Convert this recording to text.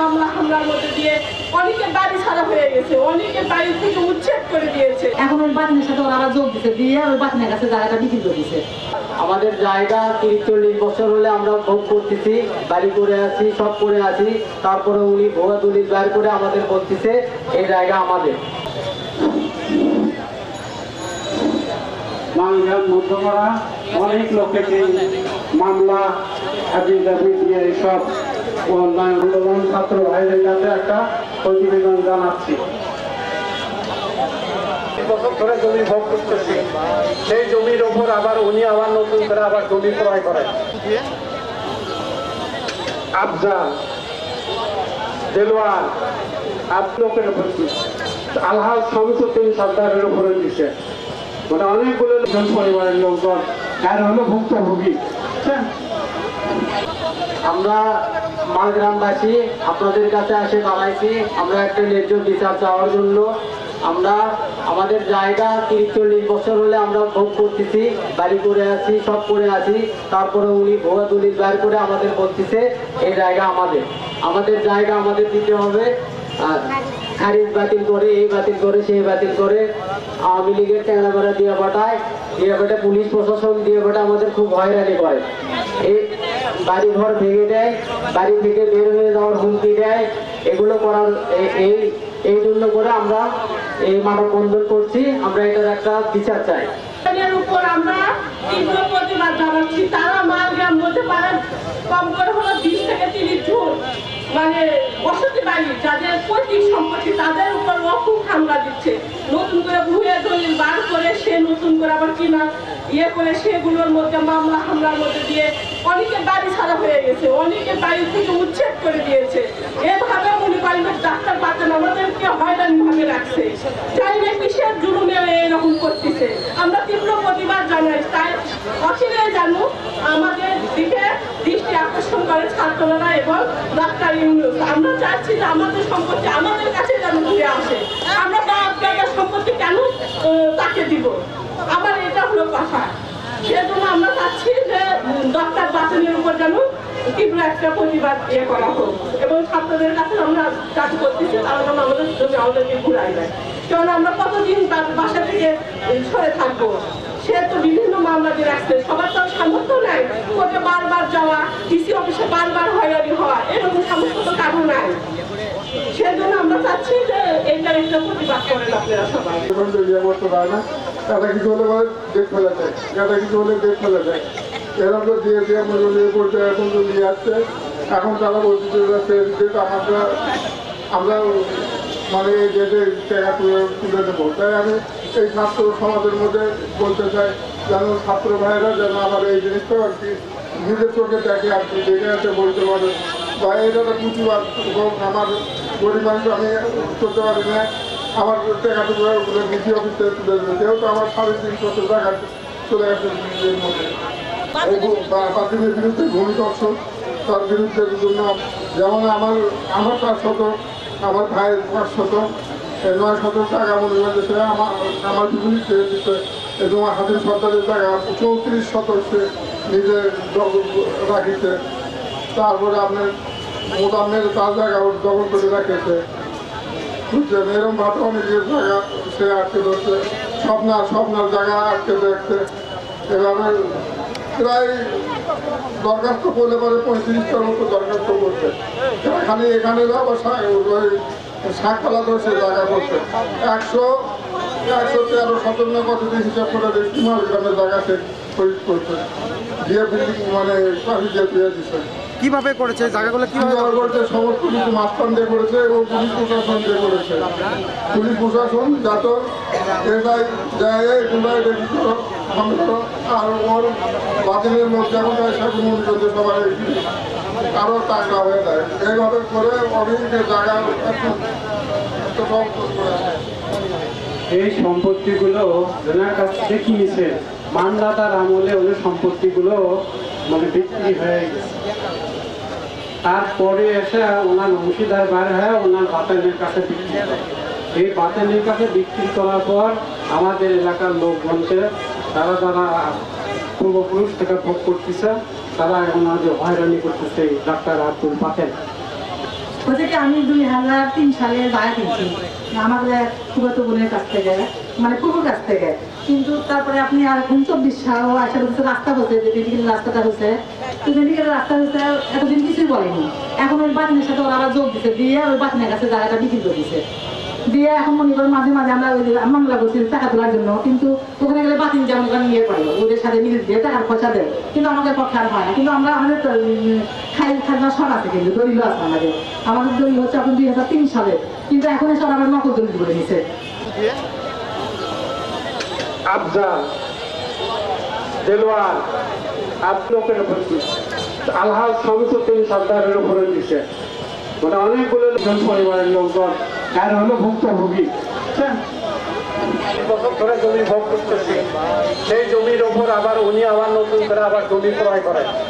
মামলা হামলার মধ্যে দিয়ে অনেকে বাড়ি ছাড়া হয়ে গেছে অনেকে বাড়ি থেকে উচ্ছেদ করে দিয়েছে। এখন ওই বাতিনের সাথে ওরা যোগ দিছে দিয়ে ওই বাতিনের কাছে জায়গাটা বিক্রি আমাদের জায়গা তিরিশ চল্লিশ বছর হলে আমরা ভোগ করতেছি বাড়ি করে আছি সব করে আছি তারপরে উনি ভোগা দলিল বের করে আমাদের বলতেছে এই জায়গা আমাদের। মানগান মধ্যপাড়া অনেক লোকের মামলা হাজি দাবি দিয়ে এইসব অন্যায় আন্দোলন ছাত্র ভাইদের কাছে একটা প্রতিবেদন জানাচ্ছি। সেই জমির ওপর আবার উনি আবার নতুন করে আবার জমি ক্রয় করেন। আফজাল, দেলোয়ার আপ লোকের উপর আলহাজ শামসুদ্দিন সর্দারের উপরে দিচ্ছে মানে অনেকগুলো লোকজন, পরিবারের লোকজন আর হলো ভুক্তভোগী। বুঝছেন? আমরা মালগ্রামবাসী আপনাদের কাছে আসে দাঁড়াইছি আমরা একটা ন্যায্য বিচার চাওয়ার জন্য। আমরা আমাদের জায়গা তিরিশ চল্লিশ বছর হলে আমরা ভোগ করতেছি, বাড়ি করে আছি, সব করে আছি। তারপরে উনি ভোগা দলিল বের করে আমাদের বলতেছে, এই জায়গা আমাদের। আমাদের জায়গা আমাদের দিতে হবে। আর খারিজ বাতিল করে, এই বাতিল করে, সেই বাতিল করে আওয়ামী লীগের ট্যাংরামারা দিয়ে পাঠায়। দিয়ে পাঠায় পুলিশ প্রশাসন, দিয়ে পাঠায় আমাদের খুব হয়রানি করে। এই বাড়ি ঘর ভেঙে দেয়, বাড়ি থেকে বের হয়ে যাওয়ার হুমকি দেয়। এগুলো করার এই এই জন্য করে আমরা এই মানববন্ধন করছি। আমরা এটার একটা বিচার চাই। মানে তাদের উপর অকুক হামলা দিচ্ছে। নতুন করে ভুয়ে দলিল বার করে করে, আবার কিনা ইয়ে করে সেগুলোর মধ্যে, মামলা, হামলার মধ্যে দিয়ে অনেকে বাড়ি ছাড়া হয়ে গেছে, অনেকে বাড়ি থেকে উচ্ছেদ করে দিয়েছে। এভাবে উনি করেন ডাক্তার পাচ্ছেন আমাদেরকে হয়রানি ভাবে রাখছে। চাই না কিসের জুলুমে এরকম করতেছে। আমরা তীব্র প্রতিবাদ জানাই, তাই অচিরে জানু আমাদের দিকে দৃষ্টি আকর্ষণ করে ছাত্ররা এবং ডাক্তার ইউনুস। আমরা চাচ্ছি যে আমাদের সম্পত্তি আমাদের কাছে যেন ঘুরে আসে। আমরা বা আপনাদের সম্পত্তি কেন তাকে দিব? আমার এটা হলো কথা। সেজন্য আমরা চাচ্ছি যে ডক্টর বাসনের উপর যেন তীব্র একটা প্রতিবাদ ইয়ে করা হোক। এবং ছাত্রদের কাছে আমরা কাজ করতেছি, তারা যেন আমাদের আমাদেরকে ঘুরাই দেয়। কারণ আমরা কতদিন বাসা থেকে সরে থাকব? সে তো বিভিন্ন সবার তো সামর্থ্য বারবার যাওয়া অফিসে বারবার হওয়া, এরকম সামর্থ্য তো নাই। সেজন্য আমরা চাচ্ছি যে এইটার একটা তো পারে না? এটা কিছু হলে পরে ডেট ফেলে দেয় এটা কিছু হলে ডেট ফেলে দেয় এরকম তো দিয়ে দিয়ে করতে এখন নিয়ে আসছে এখন যে আমরা মানে এই ডেটে টাকা তুলে তুলে দেবো। তাই আমি এই ছাত্র সমাজের মধ্যে বলতে চাই যেন ছাত্র ভাইয়েরা যেন আমার এই জিনিসটা আর কি নিজের চোখে দেখে আর কি দেখে এসে বলতে পারে। বা এটা তো হোক আমার গরিব মানুষ আমি করতে পারি না। আমার টাকাটুকু ডিসি অফিসে তুলে দেবে। যেহেতু আমার সাড়ে তিনশো টাকা চলে গেছে নিজের মধ্যে। বিরুদ্ধে ভূমি তার বিরুদ্ধে জন্য যেমন আমার আমার পাঁচ শত আমার ভাইয়ের পাঁচ শত নয় শত টাকা মনে হয়েছে আমার আমার বিভিন্ন ছেড়ে দিতে এবং হাতির সরকারের টাকা চৌত্রিশ শত সে নিজে দখল রাখিতে তারপরে আপনার মোদামের তার জায়গা দখল করে রাখেছে। বুঝছেন? এরকম ভাবে অনেকের জায়গা সে আটকে ধরছে। স্বপ্নার স্বপ্নার জায়গা আটকে দেখছে এভাবে প্রায় দরখাস্ত করলে পরে পঁয়ত্রিশটার মতো দরখাস্ত করছে। এখানে এখানে আবার শাকপালা তো সে জায়গা করছে। একশো একশো তেরো, সতেরো না কত দিয়ে হিসাব করে দেখছি মালগ্রামের জায়গা সে করছে। মানে দিয়ে দিয়ে দিচ্ছে। কীভাবে করেছে? জায়গাগুলো কীভাবে কীভাবে করেছে? সমস্ত কিছু মাস্তান দিয়ে করেছে এবং পুলিশ প্রশাসন দিয়ে করেছে। পুলিশ প্রশাসন যাত এটাই যায় তোমরা এটা কি করো বন্ধ করো। আর ওর বাতিলের লোক যখন যায় সেরকম সবাই আরও টাকা হয়ে যায়। এইভাবে করে অনেকের জায়গা। এই সম্পত্তিগুলো ওনার কাছ থেকে কিনেছে মানদাতার আমলে ওদের সম্পত্তিগুলো মানে বিক্রি হয়ে গেছে। তারপরে এসে ওনার অংশীদার বার হয়ে ওনার বাতানের কাছে বিক্রি করে। এই বাতানের কাছে বিক্রি করার পর আমাদের এলাকার লোকজনকে তারা যারা পূর্বপুরুষ থেকে ভোগ করতেছে, তারা এখন আমাদের হয়রানি করতেছে ডাক্তার আব্দুল পাতেন হচ্ছে কি আমি দুই হাজার তিন সালে জায়গা দিয়েছি আমাদের ফুফাতো বোনের কাছ থেকে মানে পুকুর কাছ থেকে। কিন্তু তারপরে আপনি আর এখন চব্বিশ সাল আশা করছে রাস্তা হচ্ছে, যে মেডিকেল রাস্তাটা হচ্ছে, তো মেডিকেল রাস্তা হচ্ছে এতদিন কিছুই বলেনি। এখন ওই বাতিনের সাথে ওরা যোগ দিচ্ছে দিয়ে ওই বাতিনের কাছে জায়গাটা বিক্রি করে দিচ্ছে দিয়ে এখন মাঝে মাঝে আমরা ওই মামলা করছি টাকা তোলার জন্য, কিন্তু ওখানে গেলে বাতিল ওদের সাথে দিয়ে টাকার দেয় কিন্তু আমাদের পক্ষে আর হয় না। কিন্তু আমরা আমাদের খাজনা সব আছে কিন্তু, দলিল আছে আমাদের। আমাদের দলিল হচ্ছে এখন দুই হাজার তিন সালে। কিন্তু এখন আমরা নকল দলিল করে নিছে আলহাজ শামসুদ্দিন সর্দারের উপরে দিচ্ছে মানে অনেকগুলো পরিবারের লোকজন আর হলো ভুক্তভোগী। বুঝছেন? বছর ধরে জমি ভোগ করতেছি। সেই জমির ওপর আবার উনি আবার নতুন করে আবার জমি ক্রয় করেন